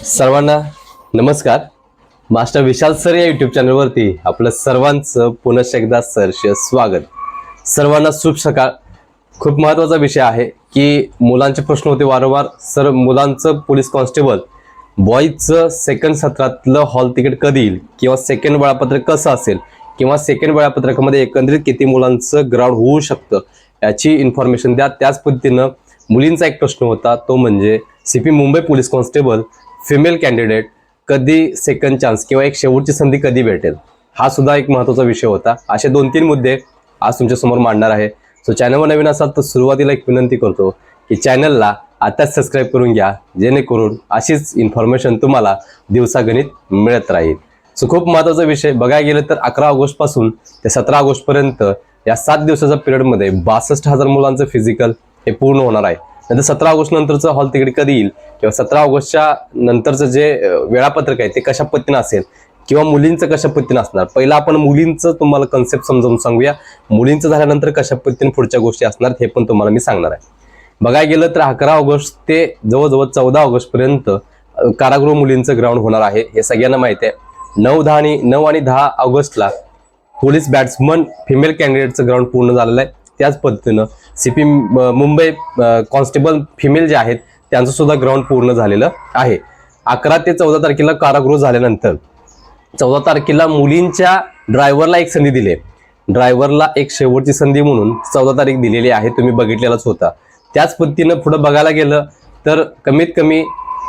सर्वांना नमस्कार. Master Vishal sir या युट्यूब चॅनलवरती आपलं सर्वांचं पुनश्च एकदा सरश स्वागत. सर्वांना शुभ सकाळ. खूप महत्त्वाचा विषय आहे की मुलांचे प्रश्न होते वारंवार. सर मुलांचं पोलीस कॉन्स्टेबल बॉईजचं सेकंड सत्रातलं हॉल तिकीट कधी येईल? किंवा सेकंड वेळापत्रक कसं असेल? किंवा सेकंड वेळापत्रकामध्ये एकंदरीत किती मुलांचं ग्राउंड होऊ शकतं? याची इन्फॉर्मेशन द्या. त्याच पद्धतीनं मुलींचा एक प्रश्न होता तो म्हणजे C P Mumbai police constable female candidate कधी सेकंड चान्स किंवा एक शेवटची संधी कधी भेटेल हा सुद्धा एक महत्त्वाचा विषय होता. असे दोन तीन मुद्दे आज तुमच्यासमोर मांडणार आहे. सो चॅनलवर नवीन असाल तर सुरुवातीला एक विनंती करतो की चॅनलला आताच सबस्क्राईब करून घ्या जेणेकरून अशीच इन्फॉर्मेशन तुम्हाला दिवसागणित मिळत राहील. सो खूप महत्त्वाचा विषय. बघायला गेलं तर अकरा ऑगस्टपासून ते सतरा ऑगस्टपर्यंत या सात दिवसाच्या पिरियडमध्ये बासष्ट हजार मुलांचं फिजिकल हे पूर्ण होणार आहे. नंतर सतरा ऑगस्ट नंतरचं हॉल तिकीट कधी येईल? किंवा सतरा ऑगस्टच्या नंतरचं जे वेळापत्रक आहे ते कशा पद्धतीनं असेल? किंवा मुलींचं कशा पद्धतीनं असणार? पहिला आपण मुलींचं तुम्हाला कन्सेप्ट समजावून सांगूया. मुलींचं झाल्यानंतर कशा पद्धतीने पुढच्या गोष्टी असणार हे पण तुम्हाला मी सांगणार आहे. बघायला गेलं तर अकरा ऑगस्ट ते जवळजवळ चौदा ऑगस्टपर्यंत कारागृह मुलींचं ग्राउंड होणार आहे हे सगळ्यांना माहिती आहे. नऊ दहा आणि नऊ आणि दहा ऑगस्टला पोलीस बॅट्समन फिमेल कॅन्डिडेटचं ग्राउंड पूर्ण झालेलं आहे. त्याच पद्धतीनं C P Mumbai constable female जे आहेत त्यांचं सुद्धा ग्राउंड पूर्ण झालेलं आहे. अकरा ते चौदा तारखेला कारागृह झाल्यानंतर चौदा तारखेला मुलींच्या ड्रायव्हरला एक संधी दिली ड्रायव्हरला एक शेवटची संधी म्हणून चौदा तारीख दिलेली आहे तुम्ही बघितलेलाच होता. त्याच पद्धतीनं पुढं बघायला गेलं तर कमीत कमी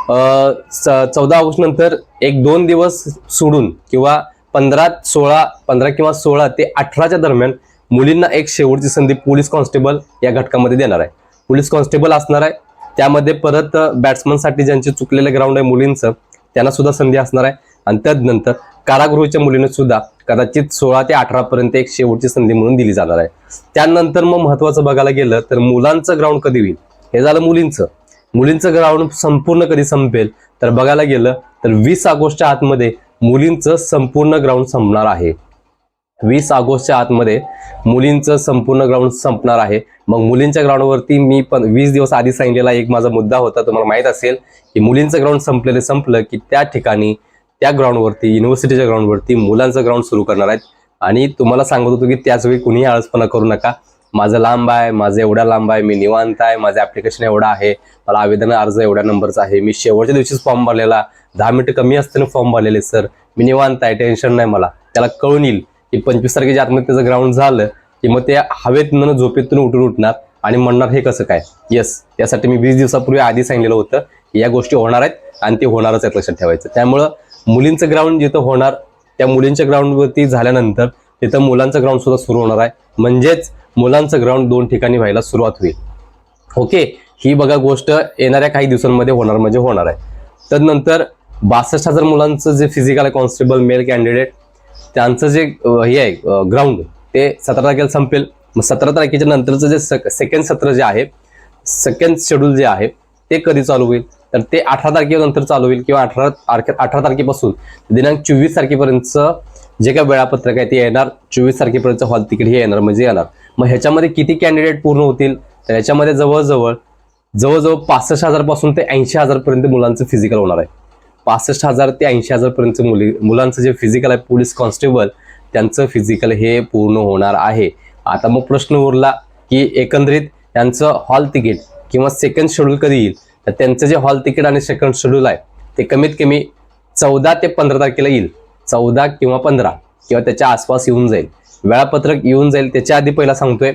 चौदा ऑगस्ट नंतर एक दोन दिवस सोडून किंवा पंधरा सोळा पंधरा किंवा सोळा ते अठराच्या दरम्यान मुलींना एक शेवटची संधी पोलीस कॉन्स्टेबल या घटकामध्ये देणार आहे. पोलीस कॉन्स्टेबल असणार आहे. त्यामध्ये परत बॅट्समनसाठी ज्यांचे चुकलेले ग्राउंड आहे मुलींचं त्यांना सुद्धा संधी असणार आहे. आणि त्यानंतर कारागृहाच्या मुलीने सुद्धा कदाचित सोळा ते अठरा पर्यंत एक शेवटची संधी म्हणून दिली जाणार आहे. त्यानंतर मग महत्वाचं बघायला गेलं तर मुलांचं ग्राउंड कधी होईल? हे झालं मुलींचं. मुलींचं ग्राउंड संपूर्ण कधी संपेल? तर बघायला गेलं तर वीस ऑगस्टच्या आतमध्ये मुलींचं संपूर्ण ग्राउंड संपणार आहे. वीस ऑगस्टच्या आतमध्ये मुलींचं संपूर्ण ग्राउंड संपणार आहे. मग मुलींच्या ग्राउंडवरती मी पण वीस दिवस आधी सांगितलेला एक माझा मुद्दा होता तुम्हाला माहीत असेल की मुलींचं ग्राउंड संपलेलं संपलं की त्या ठिकाणी त्या ग्राउंडवरती युनिव्हर्सिटीच्या ग्राउंडवरती मुलांचं ग्राउंड सुरू करणार आहेत. आणि तुम्हाला सांगत होतो की त्याच वेळी कुणीही आळसपणा करू नका. माझं लांब आहे माझं एवढा लांब आहे मी निवांत आहे माझं ऍप्लिकेशन एवढं आहे मला आवेदन अर्ज एवढ्या नंबरचा आहे. मी शेवटच्या दिवशीच फॉर्म भरलेला दहा मिनिटं कमी असताना फॉर्म भरलेले सर मी निवांत आहे टेन्शन नाही मला. त्याला कळून येईल. की पंचवीस तारखेच्या आतमध्ये त्याचं ग्राउंड झालं की मग ते हवेतनं झोपेतून उठून उठणार आणि म्हणणार हे कसं काय? येस यासाठी मी वीस दिवसापूर्वी आधी सांगितलेलं होतं की या गोष्टी होणार आहेत आणि ते होणारच आहेत लक्षात ठेवायचं. त्यामुळं मुलींचं ग्राउंड जिथं होणार त्या मुलींच्या ग्राउंडवरती झाल्यानंतर तिथं मुलांचं ग्राउंड सुद्धा सुरू होणार आहे. म्हणजेच मुलांचं ग्राउंड दोन ठिकाणी व्हायला सुरुवात होईल. ओके ही बघा गोष्ट येणाऱ्या काही दिवसांमध्ये होणार म्हणजे होणार आहे. तदनंतर बासष्ट हजार मुलांचं जे फिजिकल आहे कॉन्स्टेबल मेल कॅन्डिडेट त्यांचं जे हे आहे ग्राउंड ते सतरा तारखेला संपेल. मग सतरा तारखेच्या नंतरचं जे सेकंड सत्र जे आहे सेकंड शेड्यूल जे आहे ते कधी चालू होईल? तर ते अठरा तारखेनंतर चालू होईल किंवा अठरा अठरा तारखेपासून दिनांक चोवीस तारखेपर्यंतचं जे काही वेळापत्रक आहे ते येणार. चोवीस तारखेपर्यंत हॉल तिकीट हे येणार म्हणजे येणार. मग ह्याच्यामध्ये किती कॅन्डिडेट पूर्ण होतील? तर ह्याच्यामध्ये जवळजवळ जवळजवळ पासष्ट हजारपासून ते ऐंशी हजारपर्यंत मुलांचं फिजिकल होणार आहे. पासष्ट हजार ते ऐंशी हजारपर्यंत मुली मुलांचं जे फिजिकल आहे पोलीस कॉन्स्टेबल त्यांचं फिजिकल हे पूर्ण होणार आहे. आता मग प्रश्न उरला की एकंदरीत त्यांचं हॉल तिकीट किंवा सेकंड शेड्यूल कधी येईल? तर त्यांचं जे हॉल तिकीट आणि सेकंड शेड्यूल आहे ते कमीत कमी चौदा ते पंधरा तारखेला येईल. चौदा किंवा पंधरा किंवा त्याच्या आसपास येऊन जाईल. वेळापत्रक येऊन जाईल त्याच्या आधी पहिला सांगतोय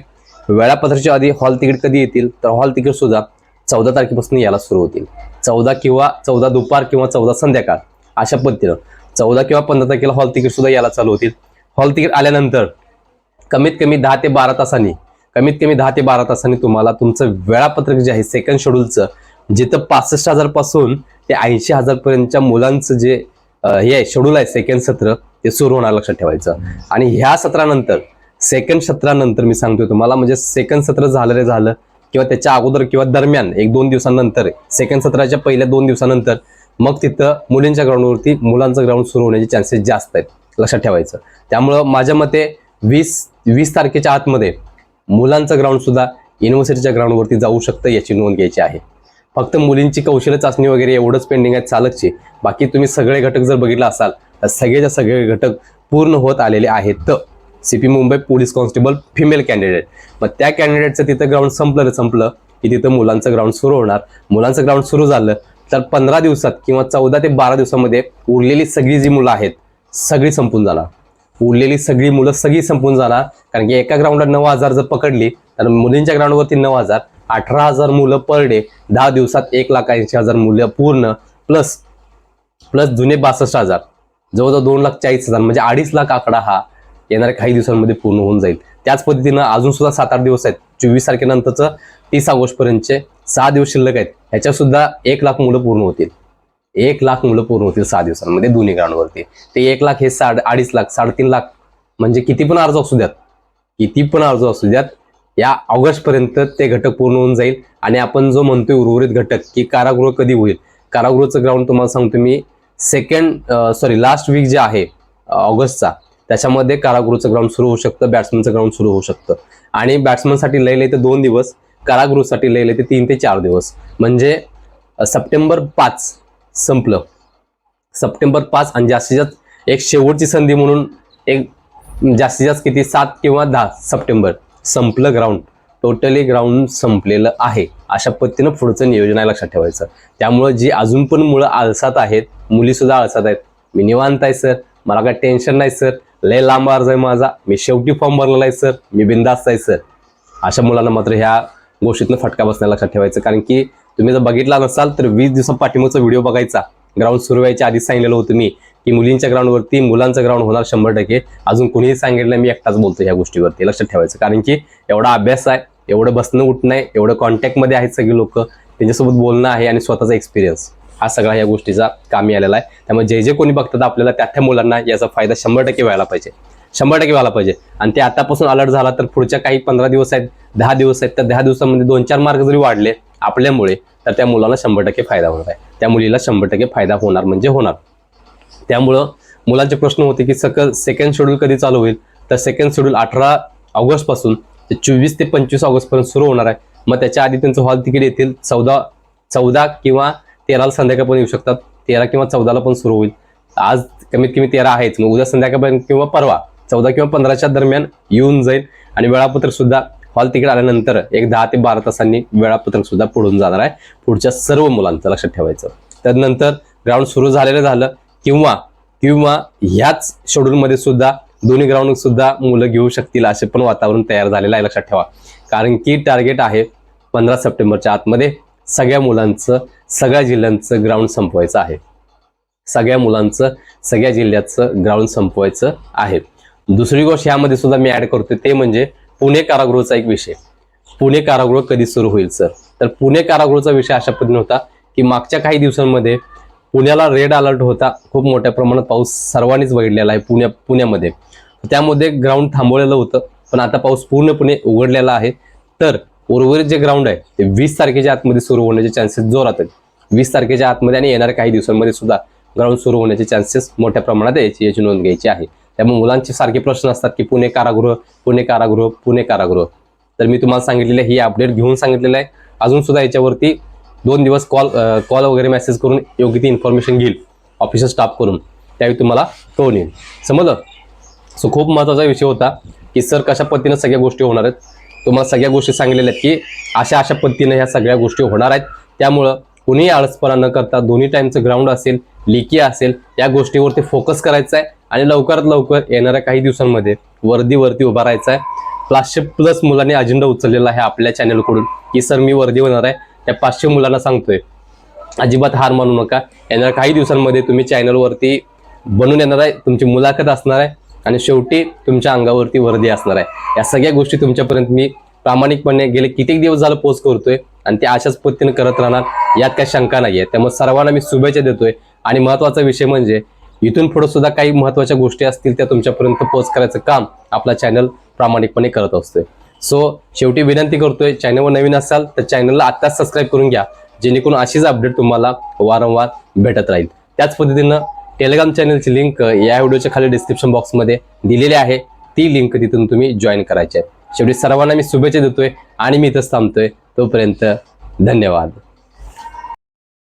वेळापत्रकच्या आधी हॉल तिकीट कधी येतील? तर हॉल तिकीट सुद्धा चौदा तारखेपासून यायला सुरू होतील. चौदा किंवा चौदा दुपार किंवा चौदा संध्याकाळ अशा पद्धतीनं. चौदा किंवा पंधरा तारखेला हॉल तिकीट सुद्धा यायला चालू होतील. हॉल तिकीट आल्यानंतर कमीत कमी दहा ते बारा तासांनी कमीत कमी दहा ते बारा तासांनी तुम्हाला तुमचं वेळापत्रक जे आहे सेकंड शेड्यूलचं जिथं पासष्ट हजारपासून ते ऐंशी हजारपर्यंतच्या मुलांचं जे हे आहे शेड्यूल आहे सेकंड सत्र ते सुरू होणार लक्षात ठेवायचं. आणि ह्या सत्रानंतर सेकंड सत्रानंतर मी सांगतोय तुम्हाला म्हणजे सेकंड सत्र झालं रे झालं किंवा त्याच्या अगोदर किंवा दरम्यान एक दोन दिवसानंतर सेकंड सत्राच्या पहिल्या दोन दिवसानंतर मग तिथं मुलींच्या ग्राउंडवरती मुलांचं ग्राउंड सुरू होण्याचे चान्सेस जास्त आहेत लक्षात ठेवायचं. त्यामुळं माझ्या मते वीस वीस तारखेच्या आतमध्ये मुलांचं ग्राउंड सुद्धा युनिव्हर्सिटीच्या ग्राउंडवरती जाऊ शकतं याची नोंद घ्यायची आहे. फक्त मुलींची कौशल्य चाचणी वगैरे एवढंच पेंडिंग आहे चालकची. बाकी तुम्ही सगळे घटक जर बघितला असाल तर सगळेच्या सगळे घटक पूर्ण होत आलेले आहेत. CP Mumbai police constable female candidate मग त्या कॅन्डिडेटचं तिथं ग्राउंड संपलं रे संपलं की तिथं मुलांचं ग्राउंड सुरू होणार. मुलांचं ग्राउंड सुरू झालं तर पंधरा दिवसात किंवा चौदा ते बारा दिवसामध्ये उरलेली सगळी जी मुलं आहेत सगळी संपून जाणार. उरलेली सगळी मुलं सगळी संपून जाणार. कारण की एका ग्राउंडला नऊ हजार जर पकडली तर मुलींच्या ग्राउंडवरती नऊ हजार. अठरा हजार मुलं पर डे दहा दिवसात एक लाख ऐंशी हजार मुलं पूर्ण प्लस प्लस जुने बासष्ट हजार. जवळजवळ दोन लाख चाळीस हजार म्हणजे अडीच लाख आकडा हा येणाऱ्या काही दिवसांमध्ये पूर्ण होऊन जाईल. त्याच पद्धतीनं अजून सुद्धा सात आठ दिवस आहेत. चोवीस तारखेनंतरचं तीस ऑगस्टपर्यंतचे सहा दिवस शिल्लक आहेत. ह्याच्या सुद्धा एक लाख मुलं पूर्ण होतील. एक लाख मुलं पूर्ण होतील सहा दिवसांमध्ये दोन्ही ग्राउंडवरती. ते एक लाख हे साड अडीच लाख साडेतीन लाख म्हणजे किती पण अर्ज असू द्यात. किती पण अर्ज असू द्यात या ऑगस्टपर्यंत ते घटक पूर्ण होऊन जाईल. आणि आपण जो म्हणतोय उर्वरित घटक की कारागृह कधी होईल? कारागृहाचं ग्राउंड तुम्हाला सांगतो मी. सेकंड सॉरी लास्ट वीक जे आहे ऑगस्टचा त्याच्यामध्ये कारागृहचं ग्राउंड सुरू होऊ शकतं बॅट्समनचं ग्राउंड सुरू होऊ शकतं. आणि बॅट्समनसाठी लय लय ते दोन दिवस कारागृहसाठी लय लय ते तीन ते चार दिवस. म्हणजे सप्टेंबर पाच संपलं. सप्टेंबर पाच आणि जास्तीत जास्त एक शेवटची संधी म्हणून एक जास्तीत जास्त किती? सात किंवा दहा सप्टेंबर संपलं ग्राउंड टोटली ग्राउंड संपलेलं आहे. अशा पद्धतीनं पुढचं नियोजन आहे लक्षात ठेवायचं. त्यामुळं जी अजून पण मुलं आळसात आहेत मुलीसुद्धा आळसात आहेत. मी निवांत आहे सर. मला काय टेन्शन नाही सर. लय लांब अर्ज आहे माझा. मी शेवटी फॉर्म भरलेला आहे सर मी बिंदास्त आहे सर अशा मुलांना मात्र ह्या गोष्टीतनं फटका बसण्याला लक्षात ठेवायचं. कारण की तुम्ही जर बघितला नसाल तर वीस दिवसा पाठिंबाचा व्हिडिओ बघायचा. ग्राउंड सुरू व्हायच्या आधीच सांगितलेलं होतं मी की मुलींच्या ग्राउंडवरती मुलांचं ग्राउंड होणार शंभर टक्के. अजून कोणीही सांगितलं नाही, मी एकटाच बोलतो ह्या गोष्टीवरती. लक्षात ठेवायचं. कारण की एवढा अभ्यास आहे एवढं बसणं उठणं आहे एवढं कॉन्टॅक्टमध्ये आहेत सगळी लोक. त्यांच्यासोबत बोलणं आहे आणि स्वतःचा एक्सपिरियन्स हा सगळा या गोष्टीचा कामी आलेला आहे. त्यामुळे जे जे कोणी बघतात आपल्याला त्या त्या मुलांना याचा फायदा शंभर टक्के व्हायला पाहिजे. शंभर टक्के व्हायला पाहिजे. आणि ते आतापासून अलर्ट झाला तर पुढच्या काही पंधरा दिवस आहेत दहा दिवस आहेत त्या दहा दिवसामध्ये दोन चार मार्क जरी वाढले आपल्यामुळे तर त्या मुलाला शंभर टक्के फायदा होणार आहे. त्या मुलीला शंभर टक्के फायदा होणार म्हणजे होणार. त्यामुळं मुलांचे प्रश्न होते की सक सेकंड शेड्यूल कधी चालू होईल? तर सेकंड शेड्यूल अठरा ऑगस्टपासून ते चोवीस ते पंचवीस ऑगस्टपर्यंत सुरू होणार आहे. मग त्याच्या आधी त्यांचं हॉल तिकीट येतील चौदा चौदा किंवा तेराला संध्याकाळपर्यंत येऊ शकतात. तेरा किंवा चौदाला पण सुरू होईल. आज कमीत कमी तेरा आहेच मग उद्या संध्याकाळपर्यंत किंवा परवा चौदा किंवा पंधराच्या दरम्यान येऊन जाईल आणि वेळापत्रक सुद्धा हॉल तिकडे आल्यानंतर एक दहा ते बारा तासांनी वेळापत्रक सुद्धा पुढून जाणार आहे. पुढच्या सर्व मुलांचं लक्षात ठेवायचं. त्यानंतर ग्राउंड सुरू झालेलं झालं किंवा किंवा ह्याच शेड्यूलमध्ये सुद्धा दोन्ही ग्राउंड सुद्धा मुलं घेऊ शकतील असे पण वातावरण तयार झालेलं आहे. लक्षात ठेवा. कारण की टार्गेट आहे पंधरा सप्टेंबरच्या आतमध्ये सगळ्या मुलांचं सगळ्या जिल्ह्यांचं ग्राउंड संपवायचं आहे. सगळ्या मुलांचं सगळ्या जिल्ह्याचं ग्राउंड संपवायचं आहे. दुसरी गोष्ट यामध्ये सुद्धा मी ऍड करतोय ते म्हणजे पुणे कारागृहाचा एक विषय. पुणे कारागृह कधी सुरू होईल सर तर पुणे कारागृहाचा विषय अशा पद्धतीने होता की मागच्या काही दिवसांमध्ये पुण्याला रेड अलर्ट होता. खूप मोठ्या प्रमाणात पाऊस सर्वांनीच बघितलेला आहे पुण्या पुण्यामध्ये. त्यामध्ये ग्राउंड थांबवलेलं होतं पण आता पाऊस पूर्णपणे उघडलेला आहे. तर उर्वरित जे ग्राउंड आहे ते वीस तारखेच्या आतमध्ये सुरू होण्याचे चान्सेस जोरात आहेत. वीस तारखेच्या आतमध्ये आणि येणाऱ्या काही दिवसांमध्ये सुद्धा ग्राउंड सुरू होण्याचे चान्सेस मोठ्या प्रमाणात याची याची नोंद घ्यायची आहे. त्यामुळे मुलांचे सारखे प्रश्न असतात की पुणे कारागृह पुणे कारागृह पुणे कारागृह. तर मी तुम्हाला सांगितलेलं आहे ही अपडेट घेऊन सांगितलेलं आहे. अजून सुद्धा याच्यावरती दोन दिवस कॉल कॉल वगैरे मेसेज करून योग्य ती इन्फॉर्मेशन घेईल ऑफिशियल स्टाफ करून त्यावेळी तुम्हाला कळून येईल. समजलं सो खूप महत्त्वाचा विषय होता की सर कशा पद्धतीनं सगळ्या गोष्टी होणार आहेत? तुम्हाला सगळ्या गोष्टी सांगितलेल्या आहेत की अशा अशा पद्धतीनं ह्या सगळ्या गोष्टी होणार आहेत. त्यामुळं कुणीही आळसपणा न करता दोन्ही टाईमचं ग्राउंड असेल लिकी असेल या गोष्टीवरती फोकस करायचा आहे आणि लवकरात लवकर येणाऱ्या काही दिवसांमध्ये वर्दीवरती उभा राहायचा आहे पाचशे प्लस मुलांनी अजेंडा उचललेला आहे आपल्या चॅनलकडून की सर मी वर्दी होणार आहे. त्या पाचशे मुलांना सांगतोय अजिबात हार मानू नका. येणाऱ्या काही दिवसांमध्ये तुम्ही चॅनलवरती बनून येणार आहे तुमची मुलाखत असणार आहे आणि शेवटी तुमच्या अंगावरती वर्दी असणार आहे. या सगळ्या गोष्टी तुमच्यापर्यंत मी प्रामाणिकपणे गेले कित्येक दिवस झालं पोस्ट करतोय आणि ते अशाच पद्धतीने करत राहणार यात काही शंका नाही आहे त्यामुळे सर्वांना मी शुभेच्छा देतोय. आणि महत्त्वाचा विषय म्हणजे इथून पुढे सुद्धा काही महत्त्वाच्या गोष्टी असतील त्या तुमच्यापर्यंत पोच करायचं काम आपला चॅनल प्रामाणिकपणे करत असतोय. सो शेवटी विनंती करतोय चॅनलवर नवीन असाल तर चॅनलला आत्ताच सबस्क्राईब करून घ्या जेणेकरून अशीच अपडेट तुम्हाला वारंवार भेटत राहील. त्याच पद्धतीनं टेलिग्राम चॅनलची लिंक या व्हिडिओच्या खाली डिस्क्रिप्शन बॉक्समध्ये दिलेली आहे. ती लिंक तिथून तुम्ही जॉईन करायची आहे. शेवटी सर्वांना मी शुभेच्छा देतोय आणि मी इथंच थांबतोय. तोपर्यंत धन्यवाद